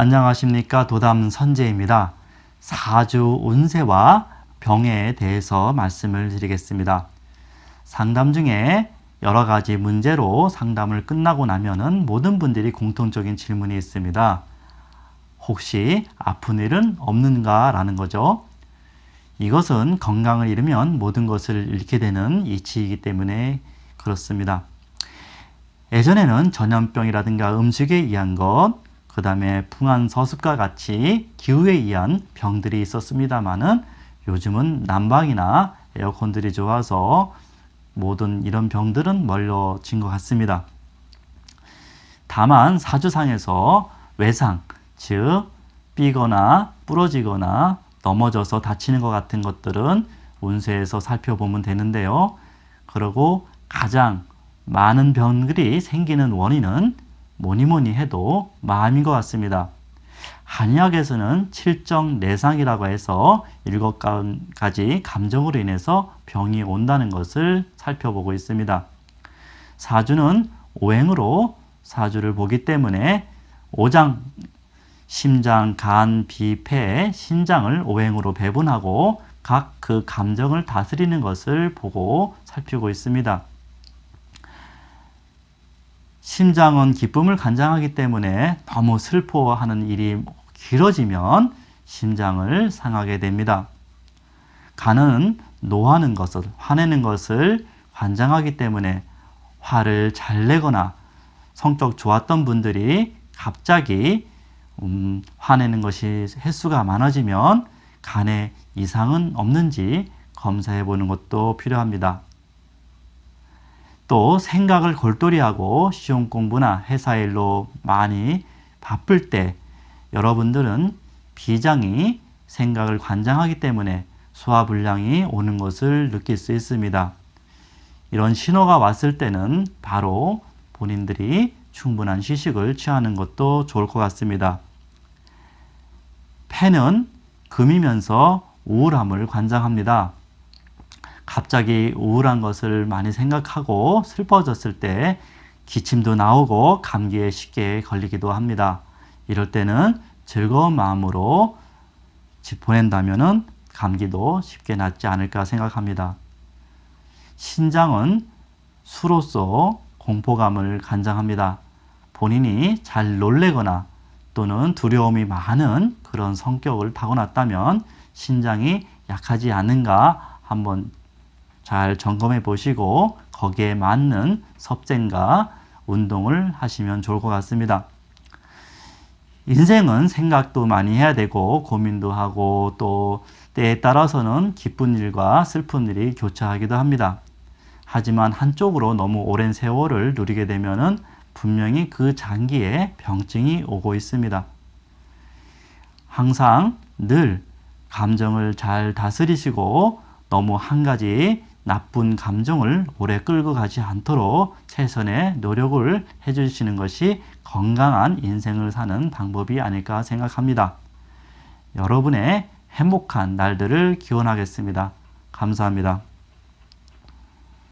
안녕하십니까 도담 선재입니다. 사주 운세와 병에 대해서 말씀을 드리겠습니다. 상담 중에 여러 가지 문제로 상담을 끝나고 나면은 모든 분들이 공통적인 질문이 있습니다. 혹시 아픈 일은 없는가? 라는 거죠. 이것은 건강을 잃으면 모든 것을 잃게 되는 이치이기 때문에 그렇습니다. 예전에는 전염병이라든가 음식에 의한 것, 그 다음에 풍한 서습과 같이 기후에 의한 병들이 있었습니다만은 요즘은 난방이나 에어컨들이 좋아서 모든 이런 병들은 멀어진 것 같습니다. 다만 사주상에서 외상, 즉 삐거나 부러지거나 넘어져서 다치는 것 같은 것들은 운세에서 살펴보면 되는데요. 그리고 가장 많은 병들이 생기는 원인은 뭐니 뭐니 해도 마음인 것 같습니다. 한의학에서는 칠정 내상이라고 해서 일곱 가지 감정으로 인해서 병이 온다는 것을 살펴보고 있습니다. 사주는 오행으로 사주를 보기 때문에 오장, 심장, 간, 비, 폐, 신장을 오행으로 배분하고 각 그 감정을 다스리는 것을 보고 살피고 있습니다. 심장은 기쁨을 간장하기 때문에 너무 슬퍼하는 일이 길어지면 심장을 상하게 됩니다. 간은 노하는 것을, 화내는 것을 관장하기 때문에 화를 잘 내거나 성격 좋았던 분들이 갑자기 음, 화내는 것이 횟수가 많아지면 간에 이상은 없는지 검사해 보는 것도 필요합니다. 또 생각을 골똘히하고 시험 공부나 회사 일로 많이 바쁠 때 여러분들은 비장이 생각을 관장하기 때문에 소화 불량이 오는 것을 느낄 수 있습니다. 이런 신호가 왔을 때는 바로 본인들이 충분한 휴식을 취하는 것도 좋을 것 같습니다. 폐는 금이면서 우울함을 관장합니다. 갑자기 우울한 것을 많이 생각하고 슬퍼졌을 때 기침도 나오고 감기에 쉽게 걸리기도 합니다. 이럴 때는 즐거운 마음으로 보낸다면 감기도 쉽게 낫지 않을까 생각합니다. 신장은 수로서 공포감을 간장합니다. 본인이 잘 놀래거나 또는 두려움이 많은 그런 성격을 타고났다면 신장이 약하지 않은가 한번 잘 점검해 보시고 거기에 맞는 섭쟁과 운동을 하시면 좋을 것 같습니다. 인생은 생각도 많이 해야 되고 고민도 하고 또 때에 따라서는 기쁜 일과 슬픈 일이 교차하기도 합니다. 하지만 한쪽으로 너무 오랜 세월을 누리게 되면은 분명히 그 장기에 병증이 오고 있습니다. 항상 늘 감정을 잘 다스리시고 너무 한 가지 나쁜 감정을 오래 끌고 가지 않도록 최선의 노력을 해주시는 것이 건강한 인생을 사는 방법이 아닐까 생각합니다. 여러분의 행복한 날들을 기원하겠습니다. 감사합니다.